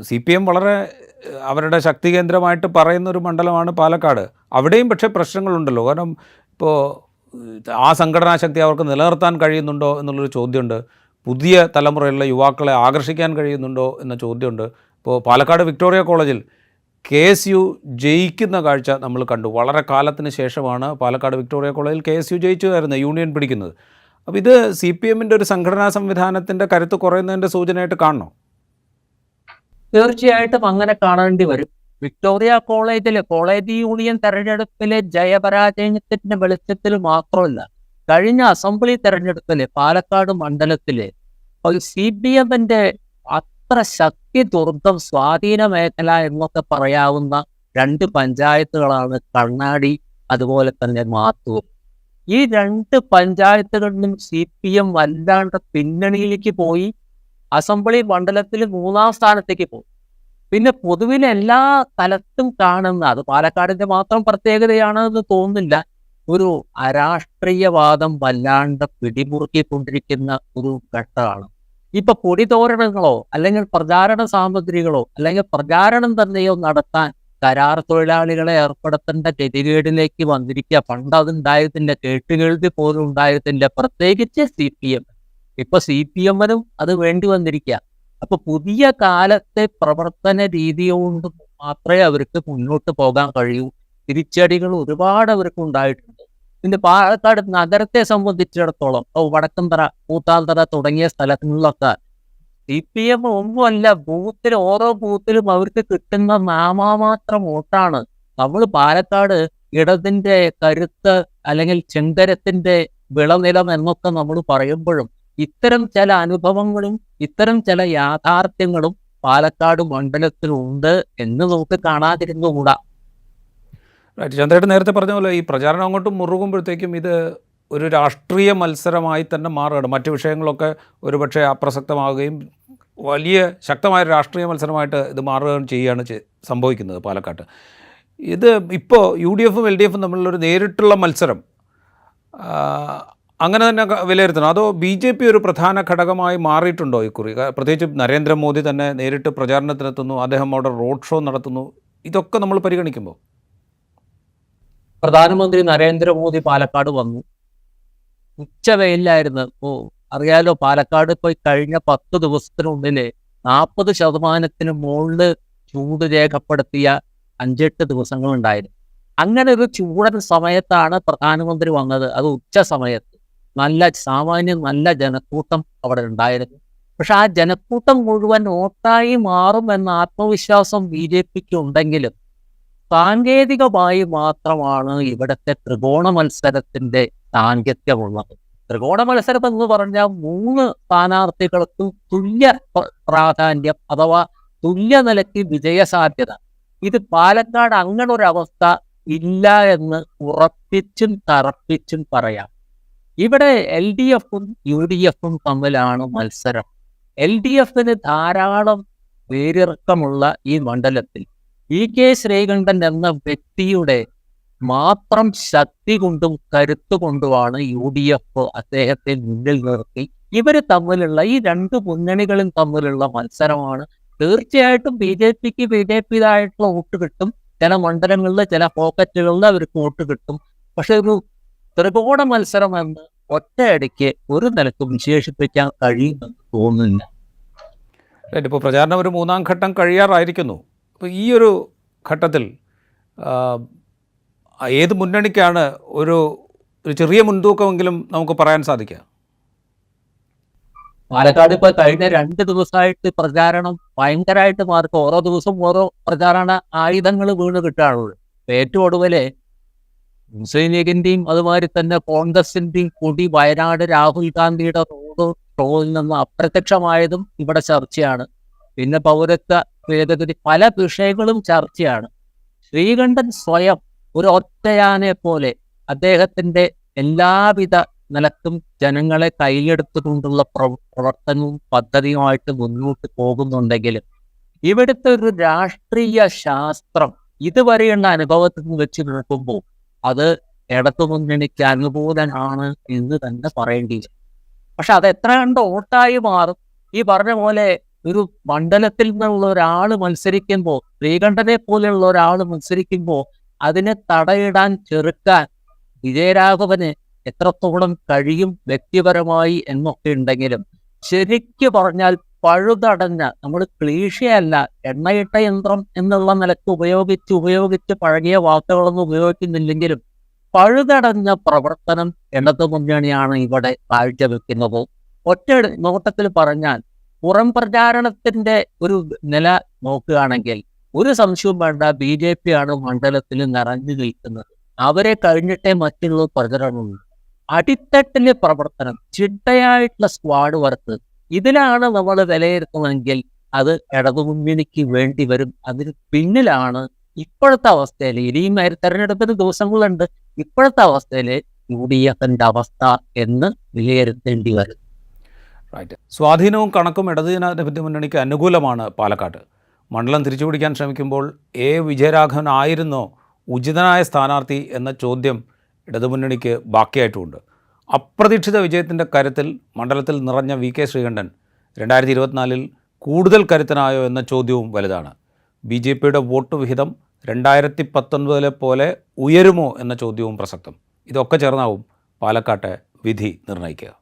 C P M വളരെ അവരുടെ ശക്തി കേന്ദ്രമായിട്ട് പറയുന്ന ഒരു മണ്ഡലമാണ് പാലക്കാട്. അവിടെയും പക്ഷേ പ്രശ്നങ്ങളുണ്ടല്ലോ. കാരണം ഇപ്പോൾ ആ സംഘടനാ ശക്തി അവർക്ക് നിലനിർത്താൻ കഴിയുന്നുണ്ടോ എന്നുള്ളൊരു ചോദ്യമുണ്ട്. പുതിയ തലമുറയിലുള്ള യുവാക്കളെ ആകർഷിക്കാൻ കഴിയുന്നുണ്ടോ എന്ന ചോദ്യമുണ്ട്. ഇപ്പോൾ പാലക്കാട് വിക്ടോറിയ കോളേജിൽ കെ എസ് യു ജയിക്കുന്ന കാഴ്ച നമ്മൾ കണ്ടു. വളരെ കാലത്തിന് ശേഷമാണ് പാലക്കാട് വിക്ടോറിയ കോളേജിൽ കെ എസ് യു ജയിച്ചു വരുന്നത് യൂണിയൻ പിടിക്കുന്നത്. അപ്പോൾ ഇത് സി പി എമ്മിന്റെ ഒരു സംഘടനാ സംവിധാനത്തിന്റെ കരുത്ത് കുറയുന്നതിന്റെ സൂചനയായിട്ട് കാണണോ? തീർച്ചയായിട്ടും അങ്ങനെ കാണേണ്ടി വരും. വിക്ടോറിയ കോളേജിലെ കോളേജ് യൂണിയൻ തെരഞ്ഞെടുപ്പിലെ ജയപരാജയത്തിന്റെ വെളിച്ചത്തിൽ മാത്രമല്ല കഴിഞ്ഞ അസംബ്ലി തെരഞ്ഞെടുപ്പിൽ പാലക്കാട് മണ്ഡലത്തിൽ സി പി എമ്മിന്റെ അത്ര ശക്തി ദുർഗം സ്വാധീന മേഖല എന്നൊക്കെ പറയാവുന്ന രണ്ട് പഞ്ചായത്തുകളാണ് കണ്ണാടി അതുപോലെ തന്നെ മാത്തൂർ. ഈ രണ്ട് പഞ്ചായത്തുകളിലും സി പി എം വല്ലാണ്ട് പിന്നണിയിലേക്ക് പോയി. അസംബ്ലി മണ്ഡലത്തിൽ മൂന്നാം സ്ഥാനത്തേക്ക് പോകും. പിന്നെ പൊതുവിൽ എല്ലാ തലത്തും കാണുന്ന അത് പാലക്കാടിന്റെ മാത്രം പ്രത്യേകതയാണ് എന്ന് തോന്നുന്നില്ല. ഒരു അരാഷ്ട്രീയവാദം വല്ലാണ്ട് പിടിമുറുക്കിക്കൊണ്ടിരിക്കുന്ന ഒരു ഘട്ടമാണ്. ഇപ്പൊ പൊടിതോരണങ്ങളോ അല്ലെങ്കിൽ പ്രചാരണ സാമഗ്രികളോ അല്ലെങ്കിൽ പ്രചാരണം തന്നെയോ നടത്താൻ കരാർ തൊഴിലാളികളെ ഏർപ്പെടുത്തേണ്ട ഗതികേടിലേക്ക് വന്നിരിക്കുക. പണ്ട് അതുണ്ടായതിന്റെ കേട്ടുകേൾവി പോലും ഉണ്ടായതിന്റെ പ്രത്യേകിച്ച് സി പി എം. ഇപ്പൊ സി പി എമ്മിനും അത് വേണ്ടി വന്നിരിക്കുക അപ്പൊ പുതിയ കാലത്തെ പ്രവർത്തന രീതി കൊണ്ട് മാത്രമേ അവർക്ക് മുന്നോട്ട് പോകാൻ കഴിയൂ. തിരിച്ചടികൾ ഒരുപാട് അവർക്ക് ഉണ്ടായിട്ടുണ്ട്. പിന്നെ പാലക്കാട് നഗരത്തെ സംബന്ധിച്ചിടത്തോളം വടക്കന്തറ കൂത്താന്തറ തുടങ്ങിയ സ്ഥലങ്ങളിലൊക്കെ സി പി എം ഒന്നുമല്ല ബൂത്തിൽ ഓരോ ബൂത്തിലും അവർക്ക് കിട്ടുന്ന നാമമാത്രം വോട്ടാണ്. നമ്മൾ പാലക്കാട് ഇടതിന്റെ കരുത്ത് അല്ലെങ്കിൽ ചെങ്കരത്തിന്റെ വിളനിലം എന്നൊക്കെ നമ്മൾ പറയുമ്പോഴും ഇത്തരം ചില അനുഭവങ്ങളും ഇത്തരം ചില യാഥാർത്ഥ്യങ്ങളും പാലക്കാട് മണ്ഡലത്തിലുണ്ട് എന്ന് നമുക്ക് കാണാതിരുന്നുകൂടാ. റൈറ്റ് ചന്ദ്രേട്ടൻ നേരത്തെ പറഞ്ഞ പോലെ ഈ പ്രചാരണം അങ്ങോട്ട് മുറുകുമ്പോഴത്തേക്കും ഇത് ഒരു രാഷ്ട്രീയ മത്സരമായി തന്നെ മാറുകയാണ്. മറ്റു വിഷയങ്ങളൊക്കെ ഒരുപക്ഷെ അപ്രസക്തമാവുകയും വലിയ ശക്തമായ രാഷ്ട്രീയ മത്സരമായിട്ട് ഇത് മാറുകയും ചെയ്യുകയാണ് സംഭവിക്കുന്നത് പാലക്കാട്ട്. ഇത് ഇപ്പോൾ യു ഡി എഫും എൽ ഡി എഫും തമ്മിലുള്ളൊരു നേരിട്ടുള്ള മത്സരം അങ്ങനെ തന്നെ വിലയിരുത്തണം. അതോ ബി ജെ പി ഒരു പ്രധാന ഘടകമായി മാറിയിട്ടുണ്ടോ ഇക്കുറി പ്രത്യേകിച്ച് നരേന്ദ്രമോദി തന്നെ നേരിട്ട് പ്രചാരണത്തിനെത്തുന്നു അദ്ദേഹം അവിടെ റോഡ് ഷോ നടത്തുന്നു. ഇതൊക്കെ നമ്മൾ പരിഗണിക്കുമ്പോൾ. പ്രധാനമന്ത്രി നരേന്ദ്രമോദി പാലക്കാട് വന്നു. ഉച്ചവെയിലായിരുന്നു ഓ അറിയാലോ പാലക്കാട് പോയി കഴിഞ്ഞ പത്ത് ദിവസത്തിനുള്ളിൽ നാൽപ്പത് ശതമാനത്തിന് മുകളിൽ ചൂട് രേഖപ്പെടുത്തിയ അഞ്ചെട്ട് ദിവസങ്ങളുണ്ടായിരുന്നു. അങ്ങനെ ഒരു ചൂടൻ സമയത്താണ് പ്രധാനമന്ത്രി വന്നത്. അത് ഉച്ച സമയത്ത്. നല്ല സാമാന്യം നല്ല ജനക്കൂട്ടം അവിടെ ഉണ്ടായിരുന്നു. പക്ഷെ ആ ജനക്കൂട്ടം മുഴുവൻ ഓട്ടായി മാറും എന്ന ആത്മവിശ്വാസം ബി ജെ പിക്ക് ഉണ്ടെങ്കിലും സാങ്കേതികമായി മാത്രമാണ് ഇവിടുത്തെ ത്രികോണ മത്സരത്തിന്റെ സാങ്കത്യമുള്ളത്. ത്രികോണ മത്സരം എന്ന് പറഞ്ഞാൽ മൂന്ന് സ്ഥാനാർത്ഥികൾക്കും തുല്യ പ്ര- പ്രാധാന്യം അഥവാ തുല്യ നിലയ്ക്ക് വിജയസാധ്യത. ഇത് പാലക്കാട് അങ്ങനൊരവസ്ഥ ഇല്ല എന്ന് ഉറപ്പിച്ചും തറപ്പിച്ചും പറയാം. ഇവിടെ എൽ ഡി എഫും യു ഡി എഫും തമ്മിലാണ് മത്സരം. എൽ ഡി എഫിന് ധാരാളം വേരിറക്കമുള്ള ഈ മണ്ഡലത്തിൽ. ഇ കെ ശ്രീകണ്ഠൻ എന്ന വ്യക്തിയുടെ മാത്രം ശക്തി കൊണ്ടും കരുത്തുകൊണ്ടുമാണ് യു ഡി എഫ് അദ്ദേഹത്തെ മുന്നിൽ നിർത്തി. ഇവർ തമ്മിലുള്ള ഈ രണ്ട് മുന്നണികളും തമ്മിലുള്ള മത്സരമാണ്. തീർച്ചയായിട്ടും ബി ജെ പിക്ക് ബി ജെ പിതായിട്ടുള്ള വോട്ട് കിട്ടും. ചില മണ്ഡലങ്ങളിൽ ചില പോക്കറ്റുകളിൽ അവർക്ക് വോട്ട് കിട്ടും. പക്ഷെ ഒരു ത്രികോണ മത്സരം എന്ന് ഒറ്റയടിക്ക് ഒരു നിലക്കും വിശേഷിപ്പിക്കാൻ കഴിയുമെന്ന് തോന്നുന്നില്ല. ഇപ്പോൾ പ്രചാരണം ഒരു മൂന്നാം ഘട്ടം കഴിയാറായിരിക്കുന്നു. അപ്പോൾ ഈ ഒരു ഘട്ടത്തിൽ ഏത് മുന്നണിക്കാണ് ഒരു ഒരു ചെറിയ മുൻതൂക്കമെങ്കിലും നമുക്ക് പറയാൻ സാധിക്കുക? പാലക്കാട് ഇപ്പോൾ കഴിഞ്ഞ രണ്ട് ദിവസമായിട്ട് പ്രചാരണം ഭയങ്കരമായിട്ട് മാർക്ക് ഓരോ ദിവസം ഓരോ പ്രചാരണ ആയുധങ്ങൾ വീണ് കിട്ടാറുള്ളൂ ഇപ്പൊ ഏറ്റവും ഒടുവിൽ മുസ്ലിം ലീഗിന്റെയും അതുമാതിരി തന്നെ കോൺഗ്രസിന്റെയും കൂടി വയനാട് രാഹുൽ ഗാന്ധിയുടെ റോഡ് റോളിൽ നിന്ന് അപ്രത്യക്ഷമായതും ഇവിടെ ചർച്ചയാണ്. പിന്നെ പൗരത്വ ഭേദഗതി പല വിഷയങ്ങളും ചർച്ചയാണ്. ശ്രീകണ്ഠൻ സ്വയം ഒരു ഒറ്റയാനെ പോലെ അദ്ദേഹത്തിന്റെ എല്ലാവിധ നിലത്തും ജനങ്ങളെ കയ്യിലെടുത്തുകൊണ്ടുള്ള പ്രവർത്തനവും പദ്ധതിയുമായിട്ട് മുന്നോട്ട് പോകുന്നുണ്ടെങ്കിലും ഇവിടുത്തെ ഒരു രാഷ്ട്രീയ ശാസ്ത്രം ഇതുവരെയുള്ള അനുഭവത്തിൽ വെച്ച് നോക്കുമ്പോൾ അത് ഇടത്തു മുന്നണിക്ക് അനുകൂലനാണ് എന്ന് തന്നെ പറയേണ്ടി പക്ഷെ അത് എത്ര കണ്ട് ഓട്ടായി മാറും. ഈ പറഞ്ഞ പോലെ ഒരു മണ്ഡലത്തിൽ നിന്നുള്ള ഒരാൾ മത്സരിക്കുമ്പോൾ ശ്രീകണ്ഠനെ പോലെയുള്ള ഒരാൾ മത്സരിക്കുമ്പോൾ അതിനെ തടയിടാൻ ചെറുക്കാൻ വിജയരാഘവന് എത്രത്തോളം കഴിയും വ്യക്തിപരമായി എന്നൊക്കെ ഉണ്ടെങ്കിലും ശരിക്കു പറഞ്ഞാൽ പഴുതടഞ്ഞ നമ്മൾ ക്ലീഷയല്ല എണ്ണയിട്ട യന്ത്രം എന്നുള്ള നിലയ്ക്ക് ഉപയോഗിച്ച് ഉപയോഗിച്ച് പഴകിയ വാക്കുകളൊന്നും ഉപയോഗിക്കുന്നില്ലെങ്കിലും പഴുതടഞ്ഞ പ്രവർത്തനം ഇടതു മുന്നണിയാണ് ഇവിടെ കാഴ്ചവെക്കുന്നത്. ഒറ്റ നോട്ടത്തിൽ പറഞ്ഞാൽ പുറം പ്രചാരണത്തിന്റെ ഒരു നില നോക്കുകയാണെങ്കിൽ ഒരു സംശയവും വേണ്ട ബി ജെ പി ആണ് മണ്ഡലത്തിൽ നിറഞ്ഞു നിൽക്കുന്നത്. അവരെ കഴിഞ്ഞിട്ടേ മറ്റുള്ള പ്രചരണമുള്ളൂ. അടിത്തട്ടിലെ പ്രവർത്തനം ചിട്ടയായിട്ടുള്ള സ്ക്വാഡ് വർക്ക് ഇതിലാണ് നമ്മൾ വിലയിരുത്തുന്നതെങ്കിൽ അത് ഇടതുമുന്നണിക്ക് വേണ്ടി വരും. അതിന് പിന്നിലാണ് ഇപ്പോഴത്തെ അവസ്ഥയിൽ ഇനിയും തെരഞ്ഞെടുപ്പിന് ദിവസങ്ങളുണ്ട്. ഇപ്പോഴത്തെ അവസ്ഥയിൽ യു ഡി എഫിന്റെ അവസ്ഥ എന്ന് വിലയിരുത്തേണ്ടി വരും. റൈറ്റ്. സ്വാധീനവും കണക്കും ഇടതുജനാധിപത്യ മുന്നണിക്ക് അനുകൂലമാണ് പാലക്കാട് മണ്ഡലം തിരിച്ചുപിടിക്കാൻ ശ്രമിക്കുമ്പോൾ എ വിജയരാഘവൻ ആയിരുന്നോ ഉചിതനായ സ്ഥാനാർത്ഥി എന്ന ചോദ്യം ഇടതുമുന്നണിക്ക് ബാക്കിയായിട്ടുമുണ്ട് അപ്രതീക്ഷിത വിജയത്തിന്റെ കരുത്തിൽ മണ്ഡലത്തിൽ നിറഞ്ഞ വി കെ ശ്രീകണ്ഠൻ രണ്ടായിരത്തി ഇരുപത്തിനാലിൽ കൂടുതൽ കരുത്തനായോ എന്ന ചോദ്യവും വലുതാണ്. ബി ജെ പിയുടെ വോട്ട് വിഹിതം രണ്ടായിരത്തി പത്തൊൻപതിലെ പോലെ ഉയരുമോ എന്ന ചോദ്യവും പ്രസക്തം. ഇതൊക്കെ ചേർന്നാവും പാലക്കാട്ടെ വിധി നിർണയിക്കുക.